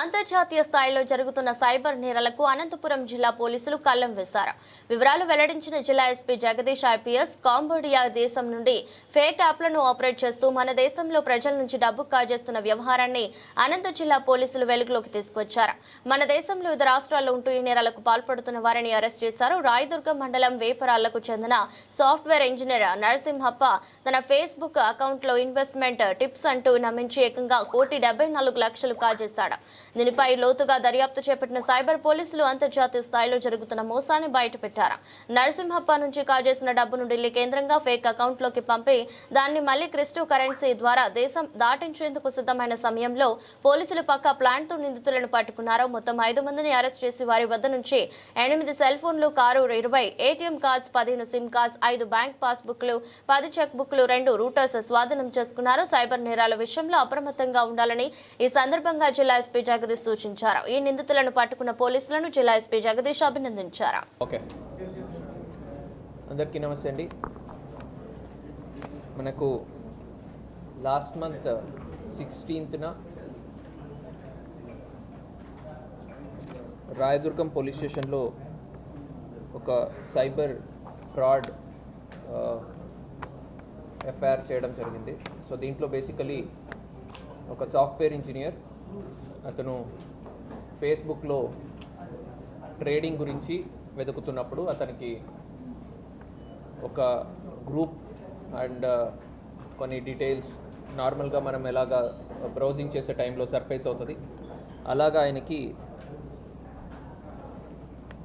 అంతర్జాతీయ స్థాయిలో జరుగుతున్న సైబర్ నేరాలకు అనంతపురం జిల్లా పోలీసులు కళ్ళం వేశారు. వివరాలు వెల్లడించిన జిల్లా ఎస్పీ జగదీష్ ఐపీఎస్ కాంబోడియా దేశం నుండి ఫేక్ యాప్లను ఆపరేట్ చేస్తూ మన దేశంలో ప్రజల నుంచి డబ్బు కాజేస్తున్న వ్యవహారాన్ని అనంత జిల్లా పోలీసులు వెలుగులోకి తీసుకొచ్చారు. మన దేశంలో వివిధ రాష్ట్రాల్లో ఉంటూ ఈ నేరాలకు పాల్పడుతున్న వారిని అరెస్ట్ చేశారు. రాయదుర్గం మండలం వేపరాళ్ళకు చెందిన సాఫ్ట్వేర్ ఇంజనీర్ నరసింహప్ప తన ఫేస్బుక్ అకౌంట్లో ఇన్వెస్ట్మెంట్ టిప్స్ అంటూ నమ్మించి ఏకంగా కోటి డెబ్బై నాలుగు లక్షలు కాజేశాడు. దీనిపై లోతుగా దర్యాప్తు చేపట్టిన సైబర్ పోలీసులు అంతర్జాతీయ స్థాయిలో జరుగుతున్న మోసాన్ని బయటపెట్టారు. నరసింహప్ప నుంచి కాజేసిన డబ్బును ఢిల్లీ కేంద్రంగా ఫేక్ అకౌంట్లోకి పంపి దాన్ని మళ్ళీ క్రిప్టో కరెన్సీ ద్వారా దేశం దాటించేందుకు సిద్ధమైన సమయంలో పోలీసులు పక్క ప్లాన్తో నిందితులను పట్టుకున్నారు మొత్తం ఐదు మందిని అరెస్ట్ చేసి వారి వద్ద నుంచి ఎనిమిది సెల్ ఫోన్లు కారు ఇరవై ఏటీఎం కార్డ్స్ పదిహేను సిమ్ కార్డ్స్ ఐదు బ్యాంక్ పాస్బుక్లు పది చెక్ బుక్లు రెండు రూటర్స్ స్వాధీనం చేసుకున్నారు. సైబర్ నేరాల విషయంలో అప్రమత్తంగా ఉండాలని ఈ సందర్భంగా జిల్లా ఎస్పీ జగదీష్ సూచించారు. ఈ నిందితులను పట్టుకున్న పోలీసులను జిల్లా ఎస్పీ జగదీష్ అభినందించారు. ఓకే. అందరికీ నమస్తే అండి. మనకు లాస్ట్ మంత్ సిక్స్టీన్త్న రాయదుర్గం పోలీస్ స్టేషన్లో ఒక సైబర్ ఫ్రాడ్ ఎఫ్ఐఆర్ చేయడం జరిగింది. సో దీంట్లో బేసికలీ ఒక సాఫ్ట్వేర్ ఇంజనీర్ అతను ఫేస్బుక్లో ట్రేడింగ్ గురించి వెతుకుతున్నప్పుడు అతనికి ఒక గ్రూప్ అండ్ uh, కొన్ని డీటెయిల్స్ నార్మల్గా మనం ఎలాగా బ్రౌజింగ్ చేసే టైంలో సర్ఫేస్ అవుతుంది. అలాగా ఆయనకి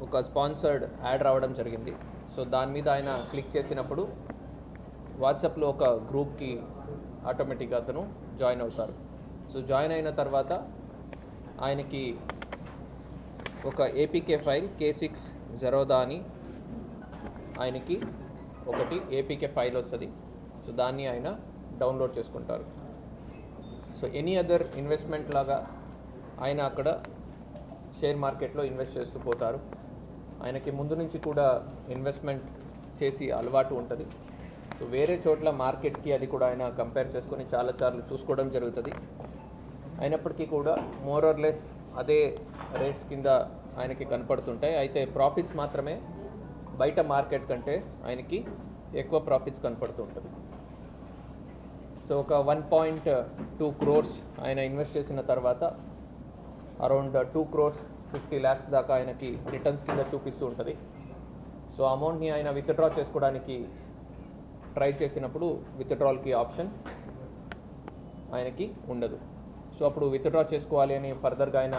ఒక స్పాన్సర్డ్ యాడ్ రావడం జరిగింది. సో దాని మీద ఆయన క్లిక్ చేసినప్పుడు వాట్సాప్లో ఒక గ్రూప్కి ఆటోమేటిక్గా అతను జాయిన్ అవుతారు. సో జాయిన్ అయిన తర్వాత ఆయనకి ఒక APK file K six Zerodha అని ఆయనకి ఒకటి ఏపీకే ఫైల్ వస్తుంది. సో దాన్ని ఆయన డౌన్లోడ్ చేసుకుంటారు. సో ఎనీ అదర్ ఇన్వెస్ట్మెంట్ లాగా ఆయన అక్కడ షేర్ మార్కెట్లో ఇన్వెస్ట్ చేస్తూ పోతారు. ఆయనకి ముందు నుంచి కూడా ఇన్వెస్ట్మెంట్ చేసి అలవాటు ఉంటుంది. సో వేరే చోట్ల మార్కెట్కి అది కూడా ఆయన కంపేర్ చేసుకొని చాలా సార్లు చూసుకోవడం జరుగుతుంది. అయినప్పటికీ కూడా మోర్ ఆర్ లెస్ అదే రేట్స్ కింద ఆయనకి కనపడుతుంటాయి. అయితే ప్రాఫిట్స్ మాత్రమే బయట మార్కెట్ కంటే ఆయనకి ఎక్కువ ప్రాఫిట్స్ కనపడుతుంటుంది. సో ఒక వన్ పాయింట్ టూ క్రోర్స్ ఆయన ఇన్వెస్ట్ చేసిన తర్వాత around two crores fifty lakhs దాకా ఆయనకి రిటర్న్స్ కింద చూపిస్తూ ఉంటుంది సో అమౌంట్ని ఆయన విత్డ్రా చేసుకోవడానికి ట్రై చేసినప్పుడు విత్డ్రాల్కి ఆప్షన్ ఆయనకి ఉండదు. సో అప్పుడు విత్డ్రా చేసుకోవాలి అని ఫర్దర్గా ఆయన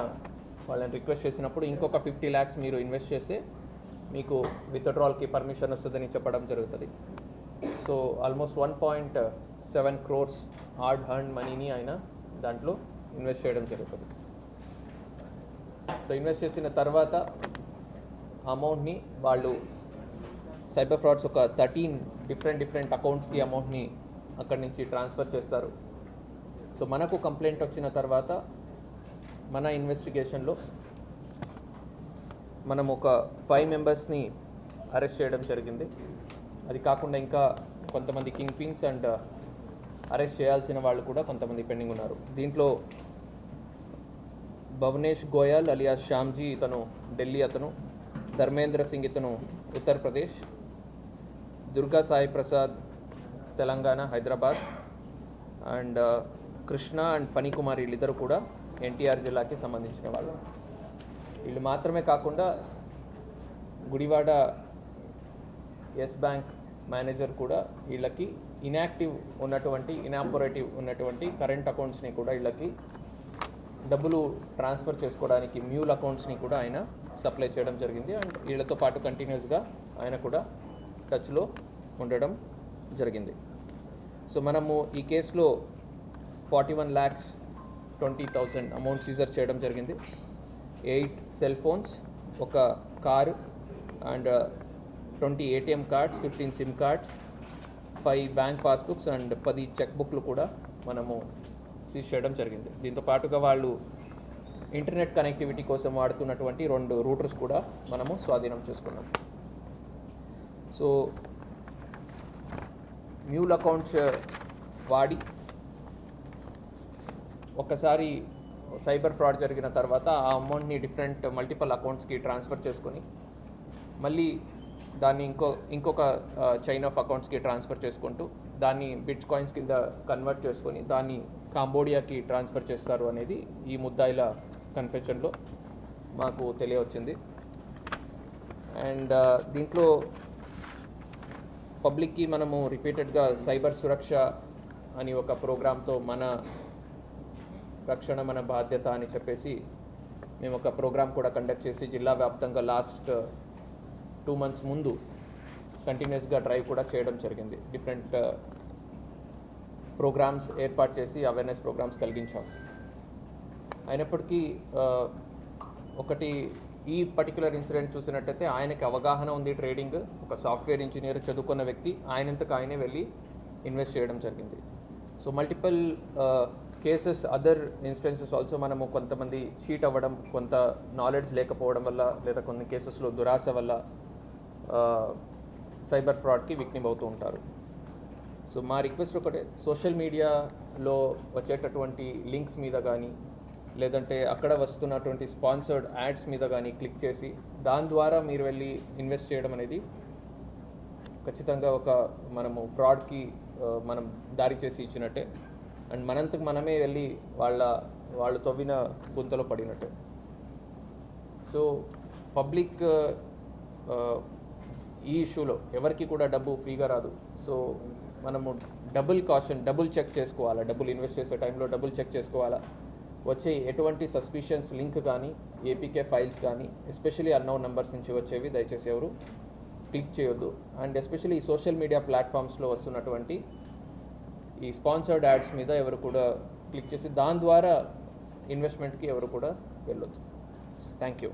వాళ్ళని రిక్వెస్ట్ చేసినప్పుడు ఇంకొక ఫిఫ్టీ ల్యాక్స్ మీరు ఇన్వెస్ట్ చేస్తే మీకు విత్డ్రాల్కి పర్మిషన్ వస్తుందని చెప్పడం జరుగుతుంది. So almost one point seven crores hard earned మనీని ఆయన దాంట్లో ఇన్వెస్ట్ చేయడం జరుగుతుంది. సో ఇన్వెస్ట్ చేసిన తర్వాత అమౌంట్ని వాళ్ళు సైబర్ ఫ్రాడ్స్ ఒక థర్టీన్ డిఫరెంట్ డిఫరెంట్ అకౌంట్స్కి అమౌంట్ని అక్కడి నుంచి ట్రాన్స్ఫర్ చేస్తారు. సో మనకు కంప్లైంట్ వచ్చిన తర్వాత మన ఇన్వెస్టిగేషన్లో మనం ఒక ఫైవ్ మెంబర్స్ని అరెస్ట్ చేయడం జరిగింది. అది కాకుండా ఇంకా కొంతమంది కింగ్ పిన్స్ అండ్ అరెస్ట్ చేయాల్సిన వాళ్ళు కూడా కొంతమంది పెండింగ్ ఉన్నారు. దీంట్లో భవనేష్ గోయల్ అలియా శ్యామ్జీ ఇతను ఢిల్లీ అతను ధర్మేంద్ర సింగ్ ఇతను ఉత్తరప్రదేశ్ దుర్గా సాయి ప్రసాద్ తెలంగాణ హైదరాబాద్ అండ్ కృష్ణ అండ్ ఫణికుమార్ వీళ్ళిద్దరు కూడా ఎన్టీఆర్ జిల్లాకి సంబంధించిన వాళ్ళు. వీళ్ళు మాత్రమే కాకుండా గుడివాడ ఎస్ బ్యాంక్ మేనేజర్ కూడా వీళ్ళకి ఇన్యాక్టివ్ ఉన్నటువంటి ఇనాపరేటివ్ ఉన్నటువంటి కరెంట్ అకౌంట్స్ని కూడా వీళ్ళకి డబ్బులు ట్రాన్స్ఫర్ చేసుకోవడానికి మ్యూల్ అకౌంట్స్ని కూడా ఆయన సప్లై చేయడం జరిగింది. అండ్ వీళ్ళతో పాటు కంటిన్యూస్గా ఆయన కూడా టచ్లో ఉండడం జరిగింది. సో మనము ఈ కేసులో forty one lakhs twenty thousand amount seizure చేయడం జరిగింది. ఎయిట్ సెల్ ఫోన్స్ ఒక car and uh, twenty ATM cards fifteen sim cards five bank passbooks and పది చెక్ బుక్లు కూడా మనము సీజ్ చేయడం జరిగింది. దీంతో పాటుగా వాళ్ళు ఇంటర్నెట్ కనెక్టివిటీ కోసం వాడుతున్నటువంటి రెండు రూటర్స్ కూడా మనము స్వాధీనం చేసుకున్నాం. సో మ్యూల్ అకౌంట్స్ uh, వాడి ఒకసారి సైబర్ ఫ్రాడ్ జరిగిన తర్వాత ఆ అమౌంట్ని డిఫరెంట్ మల్టిపల్ అకౌంట్స్కి ట్రాన్స్ఫర్ చేసుకొని మళ్ళీ దాన్ని ఇంకో ఇంకొక చైన్ ఆఫ్ అకౌంట్స్కి ట్రాన్స్ఫర్ చేసుకుంటూ దాన్ని బిట్ కాయిన్స్ కింద కన్వర్ట్ చేసుకొని దాన్ని కాంబోడియాకి ట్రాన్స్ఫర్ చేస్తారు అనేది ఈ ముద్దాయిల కన్ఫెషన్లో మాకు తెలియవచ్చింది. అండ్ దీంట్లో పబ్లిక్కి మనము రిపీటెడ్గా సైబర్ సురక్ష అని ఒక ప్రోగ్రామ్తో మన రక్షణ మన బాధ్యత అని చెప్పేసి మేము ఒక ప్రోగ్రామ్ కూడా కండక్ట్ చేసి జిల్లా వ్యాప్తంగా లాస్ట్ టూ మంత్స్ ముందు కంటిన్యూస్గా డ్రైవ్ కూడా చేయడం జరిగింది. డిఫరెంట్ ప్రోగ్రామ్స్ ఏర్పాటు చేసి అవేర్నెస్ ప్రోగ్రామ్స్ కలిగించాం. అయినప్పటికీ ఒకటి ఈ పర్టికులర్ ఇన్సిడెంట్ చూసినట్టయితే ఆయనకి అవగాహన ఉంది ట్రేడింగ్. ఒక సాఫ్ట్వేర్ ఇంజనీర్ చదువుకున్న వ్యక్తి ఆయనంతకు ఆయనే వెళ్ళి ఇన్వెస్ట్ చేయడం జరిగింది. So multiple cases other instances also మనము కొంతమంది చీట్ అవ్వడం కొంత నాలెడ్జ్ లేకపోవడం వల్ల లేదా కొన్ని కేసెస్లో దురాశ వల్ల సైబర్ ఫ్రాడ్కి విక్టిమ్ అవుతూ ఉంటారు. సో మా రిక్వెస్ట్ ఒకటే సోషల్ మీడియాలో వచ్చేటటువంటి లింక్స్ మీద కానీ లేదంటే అక్కడ వస్తున్నటువంటి స్పాన్సర్డ్ యాడ్స్ మీద కానీ క్లిక్ చేసి దాని ద్వారా మీరు వెళ్ళి ఇన్వెస్ట్ చేయడం అనేది ఖచ్చితంగా ఒక మనము ఫ్రాడ్కి మనం దారి చేసి ఇచ్చినట్టే. అండ్ మనంతకు మనమే వెళ్ళి వాళ్ళ వాళ్ళు తవ్విన గుంతలో పడినట్టు. సో పబ్లిక్ ఈ ఇష్యూలో ఎవరికి కూడా డబ్బు ఫ్రీగా రాదు. సో మనము డబుల్ కాషన్ డబుల్ చెక్ చేసుకోవాలా డబ్బులు ఇన్వెస్ట్ చేసే టైంలో డబుల్ చెక్ చేసుకోవాలా? వచ్చే ఎటువంటి సస్పిషన్స్ లింక్ కానీ ఏపీకే ఫైల్స్ కానీ ఎస్పెషలీ అన్నోన్ నెంబర్స్ నుంచి వచ్చేవి దయచేసి ఎవరు క్లిక్ చేయొద్దు. అండ్ ఎస్పెషల్లీ ఈ సోషల్ మీడియా ప్లాట్ఫామ్స్లో వస్తున్నటువంటి ఈ స్పాన్సర్డ్ యాడ్స్ మీద ఎవరు కూడా క్లిక్ చేసి దాని ద్వారా ఇన్వెస్ట్మెంట్కి ఎవరు కూడా వెళ్ళొద్దు. థ్యాంక్ యూ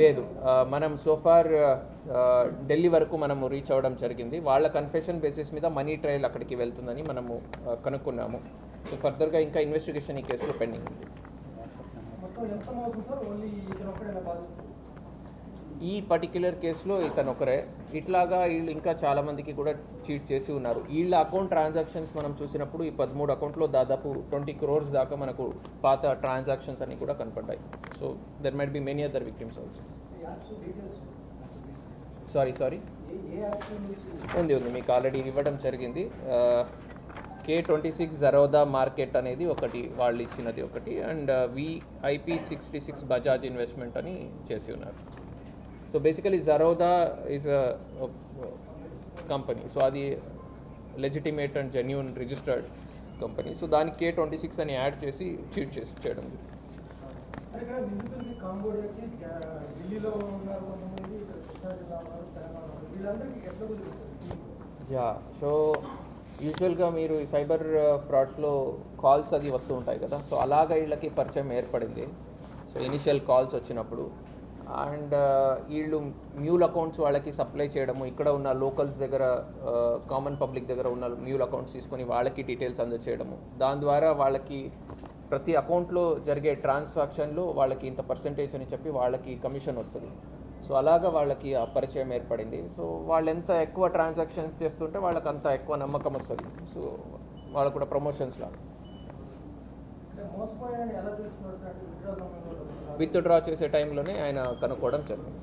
లేదు మనం సోఫార్ ఢిల్లీ వరకు మనము రీచ్ అవ్వడం జరిగింది. వాళ్ళ కన్ఫెషన్ బేసిస్ మీద మనీ ట్రయల్ అక్కడికి వెళ్తుందని మనము కనుక్కున్నాము. సో ఫర్దర్గా ఇంకా ఇన్వెస్టిగేషన్ ఈ కేసులో పెండింగ్ ఉంది మొత్తం ఎంత అవుతుంది సార్ ఓన్లీ ఇతను ఒక్కడైనా బాధితుడు ఈ పర్టిక్యులర్ కేసులో ఇతను ఒకరే ఇట్లాగా వీళ్ళు ఇంకా చాలామందికి కూడా చీట్ చేసి ఉన్నారు. వీళ్ళ అకౌంట్ ట్రాన్సాక్షన్స్ మనం చూసినప్పుడు ఈ పదమూడు అకౌంట్లో దాదాపు ట్వంటీ క్రోర్స్ దాకా మనకు పాత ట్రాన్సాక్షన్స్ అన్ని కూడా కనపడ్డాయి. So there might be many other victims also sorry sorry ఉంది ఉంది. మీకు ఆల్రెడీ ఇవ్వడం జరిగింది. K twenty six Zerodha market అనేది ఒకటి వాళ్ళు ఇచ్చినది ఒకటి. And VIP sixty six Bajaj investment అని చేసి ఉన్నారు. So basically Zerodha is company so అది legitimate and genuine registered company so దానికి కే ట్వంటీ సిక్స్ అని యాడ్ చేసి చీట్ చేసి చేయడం యా సో యూజువల్గా మీరు ఈ సైబర్ ఫ్రాడ్స్లో కాల్స్ అది వస్తూ ఉంటాయి కదా. సో అలాగ వీళ్ళకి పరిచయం ఏర్పడింది. సో ఇనిషియల్ కాల్స్ వచ్చినప్పుడు అండ్ వీళ్ళు మ్యూల్ అకౌంట్స్ వాళ్ళకి సప్లై చేయడము ఇక్కడ ఉన్న లోకల్స్ దగ్గర కామన్ పబ్లిక్ దగ్గర ఉన్న మ్యూల్ అకౌంట్స్ తీసుకొని వాళ్ళకి డీటెయిల్స్ అందచేయడము. దాని ద్వారా వాళ్ళకి ప్రతి అకౌంట్లో జరిగే ట్రాన్సాక్షన్లో వాళ్ళకి ఇంత పర్సంటేజ్ అని చెప్పి వాళ్ళకి కమిషన్ వస్తుంది. సో అలాగా వాళ్ళకి ఆ పరిచయం ఏర్పడింది. సో వాళ్ళు ఎంత ఎక్కువ ట్రాన్సాక్షన్స్ చేస్తుంటే వాళ్ళకి అంత ఎక్కువ నమ్మకం వస్తుంది. సో వాళ్ళకు కూడా ప్రమోషన్స్ లాగా అంటే మోసపోయాయని ఎలా తెలుసుకున్నారు సార్ అంటే విత్డ్రా సమయంలో డబ్బులు విత్ డ్రా చేసే టైంలోనే ఆయన కనుక్కోవడం జరిగింది.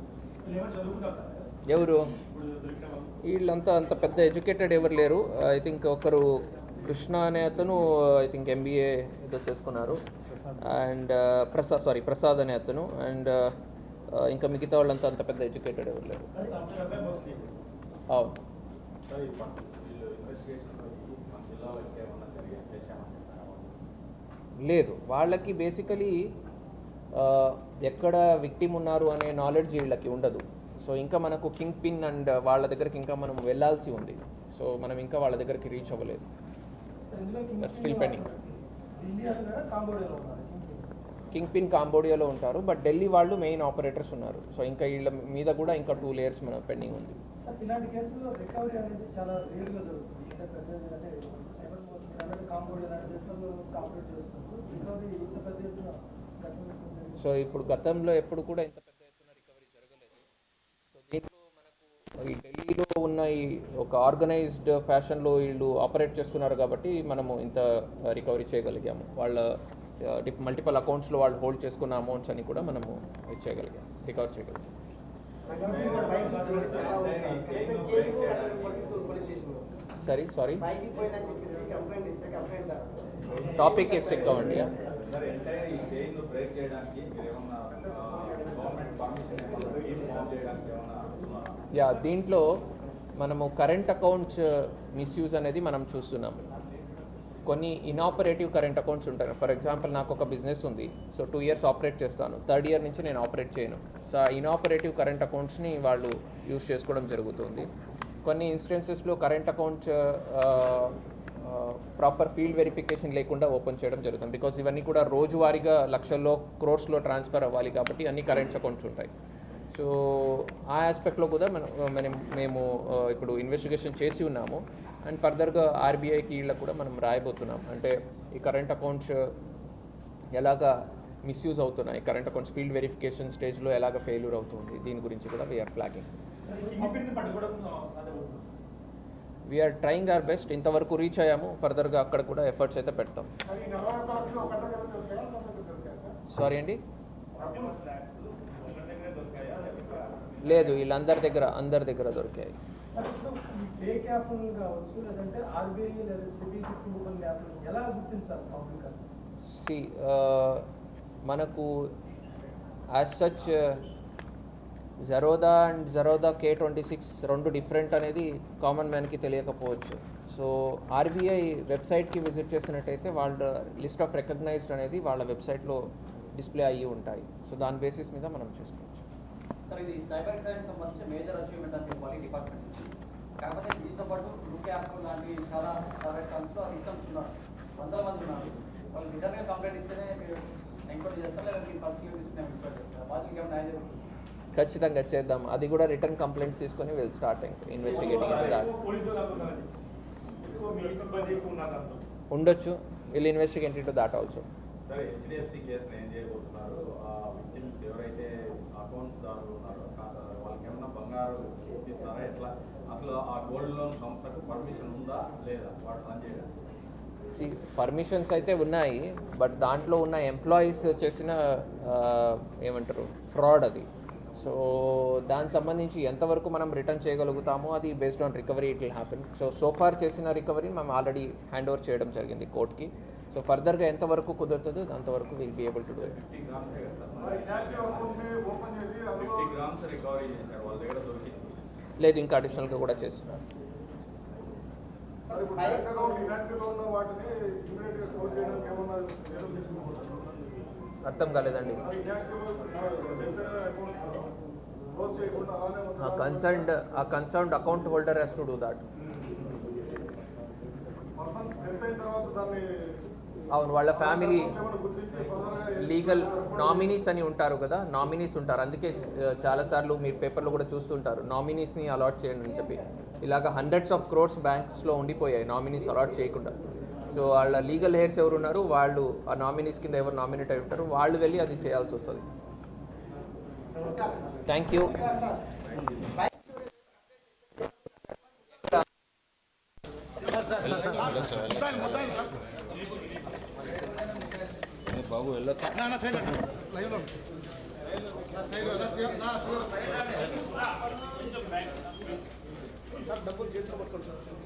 ఎవరు? వీళ్ళంతా అంత పెద్ద ఎడ్యుకేటెడ్ ఎవరు లేరు. ఐ థింక్ ఒకరు కృష్ణ అనే అతను ఐ థింక్ ఎంబీఏ ఏదో చేసుకున్నారు. అండ్ ప్రసాద్ సారీ ప్రసాద్ అనే అతను. అండ్ ఇంకా మిగతా వాళ్ళంతా అంత పెద్ద ఎడ్యుకేటెడ్ ఎవరు లేరు. అవును. లేదు. వాళ్ళకి బేసికలీ ఎక్కడ విక్టిమ్ ఉన్నారు అనే నాలెడ్జ్ వీళ్ళకి ఉండదు. సో ఇంకా మనకు కింగ్ పిన్ అండ్ వాళ్ళ దగ్గరికి ఇంకా మనం వెళ్ళాల్సి ఉంది. సో మనం ఇంకా వాళ్ళ దగ్గరికి రీచ్ అవ్వలేదు. కాంబోడియాలో ఉన్నారు. కింగ్ పిన్ కాంబోడియాలో ఉంటారు బట్ ఢిల్లీ వాళ్ళు మెయిన్ ఆపరేటర్స్ ఉన్నారు. సో ఇంకా వీళ్ళ మీద కూడా ఇంకా టూ లేయర్స్ మన పెండింగ్ ఉంది. సో ఇప్పుడు గతంలో ఎప్పుడు కూడా ఇంత పెద్ద ఎత్తున రికవరీ జరగలేదు. సో దీంట్లో మనకు ఈ ఢిల్లీలో ఉన్న ఈ ఒక ఆర్గనైజ్డ్ ఫ్యాషన్లో వీళ్ళు ఆపరేట్ చేస్తున్నారు కాబట్టి మనము ఇంత రికవరీ చేయగలిగాము. వాళ్ళ మల్టిపల్ అకౌంట్స్లో వాళ్ళు హోల్డ్ చేసుకున్న అమౌంట్స్ అని కూడా మనము ఇచ్చేయగలిగాం రికవర్ చేయగలిగాం సరే సారీ టాపిక్ స్టిక్ అవ్వండి యా దీంట్లో మనము కరెంట్ అకౌంట్స్ మిస్యూజ్ అనేది మనం చూస్తున్నాం కొన్ని ఇనాపరేటివ్ కరెంట్ అకౌంట్స్ ఉంటాయి. ఫర్ ఎగ్జాంపుల్ నాకు ఒక బిజినెస్ ఉంది. సో టూ ఇయర్స్ ఆపరేట్ చేస్తాను. థర్డ్ ఇయర్ నుంచి నేను ఆపరేట్ చేయను. సో ఆ ఇనాపరేటివ్ కరెంట్ అకౌంట్స్ని వాళ్ళు యూస్ చేసుకోవడం జరుగుతుంది. కొన్ని ఇన్స్టెన్సెస్లో current accounts proper field verification లేకుండా ఓపెన్ చేయడం జరుగుతుంది. బికాస్ ఇవన్నీ కూడా రోజువారీగా లక్షల్లో క్రోర్స్లో ట్రాన్స్ఫర్ అవ్వాలి కాబట్టి అన్ని కరెంట్స్ అకౌంట్స్ ఉంటాయి. సో ఆ ఆస్పెక్ట్లో కూడా మనం మేము ఇప్పుడు ఇన్వెస్టిగేషన్ చేసి ఉన్నాము. అండ్ ఫర్దర్గా ఆర్బీఐకి వీళ్ళకి కూడా మనం రాయబోతున్నాం. అంటే ఈ కరెంట్ అకౌంట్స్ ఎలాగా మిస్యూజ్ అవుతున్నాయి? కరెంట్ అకౌంట్స్ ఫీల్డ్ వెరిఫికేషన్ స్టేజ్లో ఎలాగ ఫెయిల్యూర్ అవుతుంది? దీని గురించి కూడా we're flagging we're trying our best ఇంతవరకు రీచ్ అయ్యాము. ఫర్దర్గా అక్కడ కూడా ఎఫర్ట్స్ అయితే పెడతాం. సారీ అండి? లేదు వీళ్ళందరి దగ్గర అందరి దగ్గర దొరికాయి. సి uh, మనకు as such Zerodha and Zerodha K twenty six రెండు డిఫరెంట్ అనేది కామన్ మ్యాన్కి తెలియకపోవచ్చు. సో ఆర్బీఐ వెబ్సైట్కి విజిట్ చేసినట్టయితే వాళ్ళ లిస్ట్ ఆఫ్ రికగ్నైజ్డ్ అనేది వాళ్ళ వెబ్సైట్లో డిస్ప్లే అయ్యి ఉంటాయి. సో దాని బేసిస్ మీద మనం చూసుకోవచ్చు. కాకపోతే దీంతో పాటు యాప్ లాంటి చాలా వందల మంది ఉన్నారు. వాళ్ళు కంప్లైంట్ ఇస్తేనే మీరు ఎంక్వైరీ చేస్తారు? లేదా మీరు పర్సనల్ తీసుకునే ఎంక్వైరీ చేస్తారు బాధ్యత ఏమైనా ఖచ్చితంగా చేద్దాం. అది కూడా రిటర్న్ కంప్లైంట్స్ తీసుకొని విల్ స్టార్ట్ ఇన్వెస్టిగేటింగ్ దాట్ ఉండొచ్చు. Will investigate into that also see permissions అయితే ఉన్నాయి బట్ దాంట్లో ఉన్న ఎంప్లాయీస్ చేసిన ఏమంటారు ఫ్రాడ్ అది. సో దానికి సంబంధించి ఎంతవరకు మనం రిటర్న్ చేయగలుగుతామో అది based on recovery it will happen so so far చేసిన రికవరీ మనం ఆల్రెడీ హ్యాండ్ ఓవర్ చేయడం జరిగింది కోర్ట్కి. సో ఫర్దర్గా ఎంతవరకు కుదురుతుందో అంతవరకు will be able to do లేదు ఇంకా అడిషనల్గా కూడా చేస్తున్నారు. బ్యాంక్ అకౌంట్ క్లోజ్ ఆ కన్సర్న్డ్ ఆ concerned account holder has to do that అవును వాళ్ళ ఫ్యామిలీ లీగల్ నామినీస్ అని ఉంటారు కదా నామినీస్ ఉంటారు. అందుకే చాలాసార్లు మీరు పేపర్లో కూడా చూస్తుంటారు. నామినీస్ని అలాట్ చేయండి అని చెప్పి. ఇలాగ హండ్రెడ్స్ ఆఫ్ క్రోర్స్ బ్యాంక్స్లో ఉండిపోయాయి నామినీస్ అలాట్ చేయకుండా. సో వాళ్ళ లీగల్ హెయిర్స్ ఎవరు ఉన్నారు వాళ్ళు ఆ నామినీస్ కింద ఎవరు నామినేట్ అయి ఉంటారు? వాళ్ళు వెళ్ళి అది చేయాల్సి వస్తుంది. థ్యాంక్ యూ డబ్బులు చేతిలో పట్టుకుంటారు